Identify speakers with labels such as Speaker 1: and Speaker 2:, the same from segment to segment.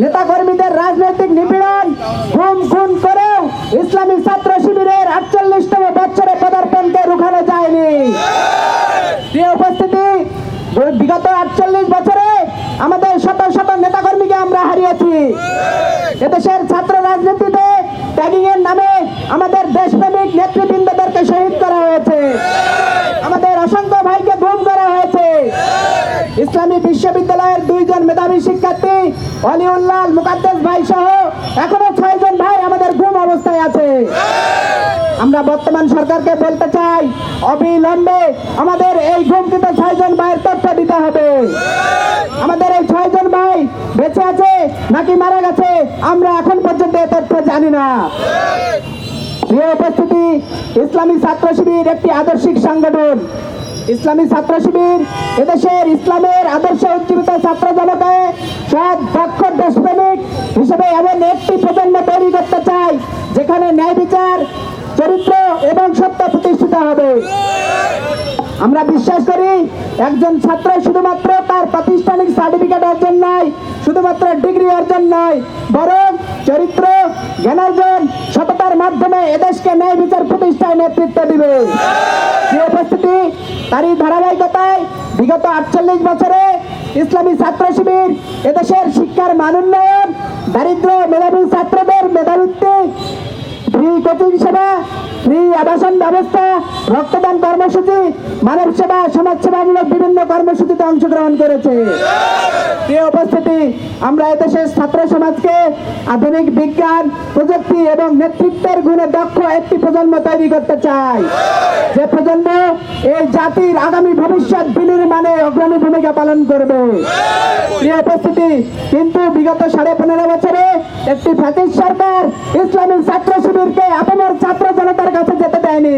Speaker 1: নেতা কর্মীদের রাজনৈতিক নিপীড়ন, খুন খুন করেও ইসলামী ছাত্র শিবিরের আটচল্লিশতম বছরে পদার্পণকে রুখানো যায়নি। উপস্থিতি, বিগত আটচল্লিশ বছরে আমাদের শত শত নেতাকর্মীকে আমরা হারিয়েছি। এদেশের ছাত্র রাজনীতিতে ট্যাগিং এর নামে আমাদের দেশপ্রেমিক নেতৃবৃন্দদেরকে শহীদ করা হয়েছে আমাদের অসংখ্য ভাইকে গুম করা হয়েছে ইসলামী বিশ্ববিদ্যালয়ের দুইজন মেধাবী শিক্ষার্থী অলিউল্লাহ মুকাদ্দেস ভাই সহ এখনও ছয়জন ভাই আমাদের গুম অবস্থায় আছে। আমরা বর্তমান সরকারকে বলতে চাই, অবিলম্বে আমাদের এই গুমকৃত ছয়জন ভাইয়ের তথ্য দিতে হবে। আমাদের এই ছয়জন ভাই বেঁচে আছে নাকি মারা গেছে, আমরা এখন পর্যন্ত এ তথ্য জানি না। প্রিয় উপস্থিতি, ইসলামী ছাত্র শিবির একটি আদর্শিক সংগঠন। ইসলামী ছাত্র শিবির, এদেশের ইসলামের আদর্শ উজ্জীবিত ছাত্র জনতায় সৎ, দক্ষ, দেশপ্রেমিক হিসেবে এমন একটি প্রজন্ম তৈরি করতে চাই যেখানে ন্যায় বিচার, চরিত্র এবং সত্য প্রতিষ্ঠিত হবে। আমরা বিশ্বাস করি, একজন ছাত্র শুধুমাত্র তার প্রাতিষ্ঠানিক সার্টিফিকেট অর্জন নয়, শুধুমাত্র ডিগ্রি অর্জন নয়, বরং চরিত্র জ্ঞানার্জন সততার মাধ্যমে এদেশকে ন্যায় বিচার প্রতিষ্ঠায় নেতৃত্ব দিবে। উপস্থিতি তারই ধারাবাহিকতায় বিগত আটচল্লিশ বছরে ইসলামী ছাত্র শিবির এদেশের শিক্ষার মান উন্নয়ন দারিদ্র মেধাবী ফ্রি কোচিং সেবা, ফ্রি আবাসন ব্যবস্থা, রক্তদান কর্মসূচি, মানব সেবা, সমাজ সেবামূলক বিভিন্ন কর্মসূচিতে অংশগ্রহণ করেছে। প্রিয় উপস্থিতি, আমরা এদেশের ছাত্র সমাজকে আধুনিক বিজ্ঞান, প্রযুক্তি এবং নেতৃত্বের গুণে দক্ষ একটি প্রজন্ম তৈরি করতে চাই। যে প্রজন্ম এই জাতির আগামী ভবিষ্যৎ বিনির্মাণে অগ্রণী ভূমিকা পালন করবে। প্রিয় উপস্থিতি, কিন্তু বিগত সাড়ে পনেরো বছরে একটি ফ্যাসিস সরকার ইসলামী ছাত্র শিবিরকে আপনার ছাত্র জনতার কাছে যেতে দেয়নি।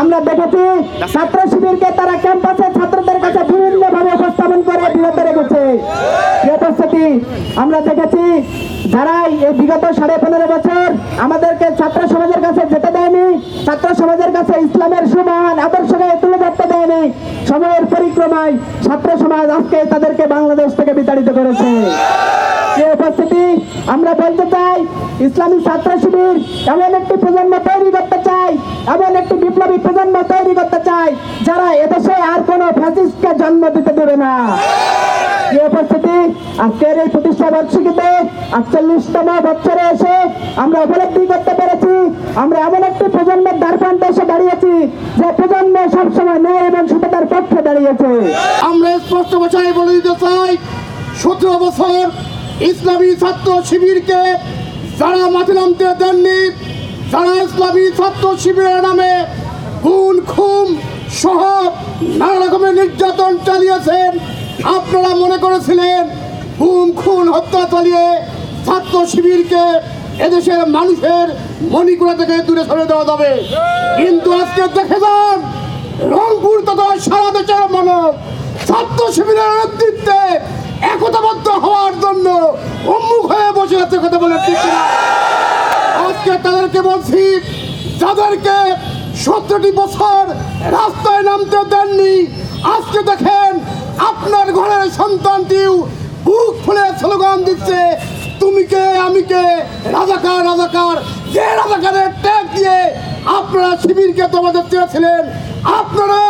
Speaker 1: আমরা দেখেছি ছাত্র শিবিরকে তারা ক্যাম্পাসে ছাত্রদের কাছে বিভিন্ন ভাবে উপস্থাপন করে বিরত রেখেছে। উপস্থিতি, আমরা দেখেছি যারাই এই বিগত সাড়ে পনেরো বছর আমাদেরকে ছাত্র সমাজের কাছে যেতে দেয়নি, ছাত্র সমাজের কাছে ইসলামের সুমহান আদর্শকে তুলে ধরতে দেয়নি, সময়ের পরিক্রমায় ছাত্র সমাজ আজকে তাদেরকে বাংলাদেশ থেকে বিতাড়িত করেছে। উপস্থিতি আমরা বলতে চাই, ইসলামী ছাত্র শিবির এমন একটি প্রজন্ম তৈরি করতে চাই, এমন একটি বিপ্লবী প্রজন্ম তৈরি করতে চাই, যারা এদেশে আর কোনো ফ্যাসিস্টকে জন্ম দিতে দেবে না। উপস্থিতি আজকের বছরে এসে আমরা করতে পেরেছি, আমরা এমন একটি প্রজন্মের এসে দাঁড়িয়েছি, যে প্রজন্ম সবসময় এবং দাঁড়িয়েছে।
Speaker 2: আমরা স্পষ্ট চাই, সতেরো বছর ইসলামী ছাত্র শিবিরকে যারা মাঠে নামতে দেননি, যারা ইসলামী ছাত্র শিবিরের নামে খুন খুম সহ নানা রকমের নির্যাতন চালিয়েছেন, আপনারা মনে করেছিলেন খুন খুন, হত্যা চালিয়ে ছাত্র শিবিরকে এদেশের মানুষের মণিকুড়া থেকে দূরে সরে দেওয়া যাবে। কিন্তু আজকে দেখে যান, রংপুর তথা সারা দেশের মানব ছাত্র শিবিরের নেতৃত্বে একতাবদ্ধ হওয়ার জন্য উন্মুখ হয়ে বসে আছে কথা বলে ঠিক? আজকে তাদেরকে বলছি, যাদেরকে সতেরোটি বছর রাস্তায় নামতে দেননি, আজকে দেখেন আপনার ঘরের সন্তানটিও বুক ফুলে স্লোগান দিচ্ছে, তুমি কে, আমি কে রাজাকার রাজাকার যে রাজাকারের ট্যাগ দিয়ে আপনারা শিবিরকে তোমাদের চেয়েছিলেন, আপনারা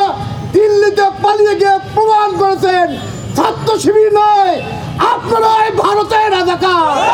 Speaker 2: দিল্লিতে পালিয়ে গিয়ে প্রমাণ করেছেন ছাত্র শিবির নয় আপনারাই ভারতের রাজাকার।